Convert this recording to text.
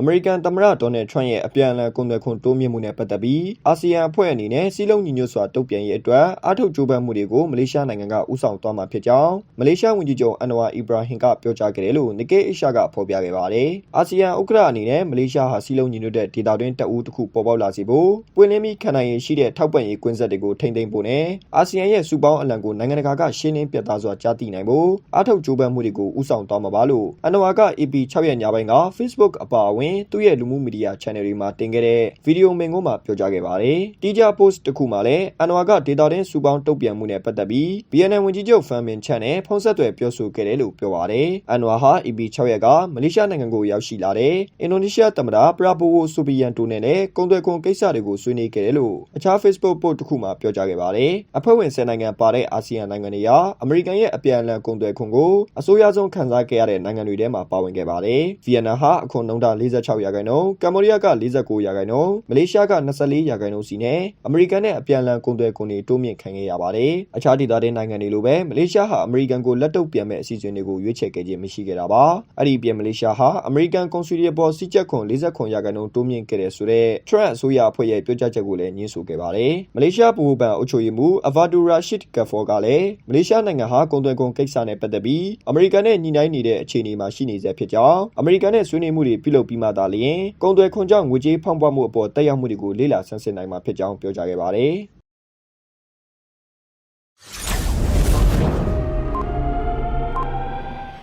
အမေရိကန်သမ္မတဒေါ်နယ်ထရန့်ရဲ့အပြန်အလှန်ကုန်သွယ်ခွန်တိုးမြင့်မှုနဲ့ပတ်သက်ပြီးအာဆီယံအဖွဲ့အနေနဲ့စီးလုံးညီညွတ်စွာတုံ့ပြန်ရေးအတွက်အားထုတ်ကြိုးပမ်းမှုတွေကိုမလေးရှားနိုင်ငံကဦးဆောင်သွားမှာဖြစ်ကြောင်းမလေးရှားဝန်ကြီးချုပ်အန်နဝါအီဘရာဟင်ကပြောကြားခဲ့တယ်လို့နီကေအရှာကဖော်ပြခဲ့ပါတယ်။အာဆီယံဥက္ကဋ္ဌအနေနဲ့မလေးရှားဟာစီးလုံးညီညွတ်တဲ့ဒေသတွင်းတပ်ဦးတစ်ခုပေါ်ပေါက်လာစေဖို့ပွင့်လင်းပြီးခံနိုင်ရည်ရှိတဲ့ထောက်ပံ့ရေးကွင်းဆက်တွေကိုထိမ့်သိမ်းဖို့နဲ့အာဆီယံရဲ့စုပေါင်းအလံကိုနိုင်ငံတကာကရှင်းလင်းပြသစွာကြားသိနိုင်ဖို့အားထုတ်ကြိုးပမ်းမှုတွေကိုဦးဆောင်သွားမှာပါလို့အန်နဝါက AP 6ရက်ညပိုင်းက Facebook အပါအဝင်သူ့ရဲ့လူမှုမီဒီယာ channel တွေမှာတင်ခဲ့တဲ့ဗီဒီယိုမင်ကုန်းမှာပြောကြားခဲ့ပါတယ်။တီးကြ post တစ်ခုမှာလည်းအန်နဝါကဒေတာတင်းစုပေါင်းတုတ်ပြန်မှုနဲ့ပတ်သက်ပြီး BNN ဝန်ကြီးချုပ်ဖန်မင်ချန်နဲ့ဖုန်းဆက်သွယ်ပြောဆိုခဲ့တယ်လို့ပြောပါတယ်။အန်နဝါဟာ EP 6ရက်ကမလေးရှားနိုင်ငံကိုရောက်ရှိလာတဲ့အင်ဒိုနီးရှားသမ္မတပရာဘိုဝိုဆိုဘီယန်တိုနဲ့လည်းကုန်သွယ်ခွန်ကိစ္စတွေကိုဆွေးနွေးခဲ့တယ်လို့အခြား Facebook post တစ်ခုမှာပြောကြားခဲ့ပါတယ်။အဖွဲ့ဝင်10နိုင်ငံပါတဲ့အာဆီယံနိုင်ငံတွေဟာအမေရိကန်ရဲ့အပြန်အလှန်ကုန်သွယ်ခွန်ကိုအစိုးရဆုံးခံစားခဲ့ရတဲ့နိုင်ငံတွေထဲမှာပါဝင်ခဲ့ပါတယ်။ဗီယက်နမ်ဟာအခွန်နှုန်းထား46ရာခိုင်နှုန်းကမ္ဘောဒီးယားက49ရာခိုင်နှုန်းမလေးရှားက24ရာခိုင်နှုန်းစီနဲ့အမေရိကန်နဲ့အပြန်အလှန်ကုန်သွယ်ခွန်တွေတိုးမြင့်ခံခဲ့ရပါတယ်။အခြားဒေသတွေနိုင်ငံတွေလိုပဲမလေးရှားဟာအမေရိကန်ကိုလက်တုပ်ပြန်မဲ့အစီအစဉ်တွေကိုရွေးချယ်ခဲ့ခြင်းမရှိခဲ့တာပါ။အဲ့ဒီပြင်မလေးရှားဟာအမေရိကန်ကွန်ဆူလီပေါ်စီချက်ခွန်40ခွန်ရာခိုင်နှုန်းတိုးမြင့်ခဲ့တယ်ဆိုတော့ Trump အစိုးရအဖွဲ့ရဲ့ပြောကြားချက်ကိုလည်းညှင်းဆိုခဲ့ပါတယ်။မလေးရှားဘူဘန်အုပ်ချုပ်ရေးမှူးအဗာဒူရာရှစ်ကဖောကလည်းမလေးရှားနိုင်ငံဟာကုန်သွယ်ခွန်ကိစ္စနဲ့ပတ်သက်ပြီးအမေရိကန်နဲ့ညှိနှိုင်းနေတဲ့အခြေအနေမှာရှိနေဆဲဖြစ်ကြောင်းအမေရိကန်နဲ့ဆွေးနွေးမှုတွေပြုလုပ်ပြီးမှသာလျှင်ကုန်သွယ်ခွန်ကြောင့်ငွေကြေးဖောင်းပွားမှုအပေါ်တက်ရောက်မှုတွေကိုလေ့လာဆန်းစစ်နိုင်မှာဖြစ်ကြောင်းပြောကြားခဲ့ပါတယ်။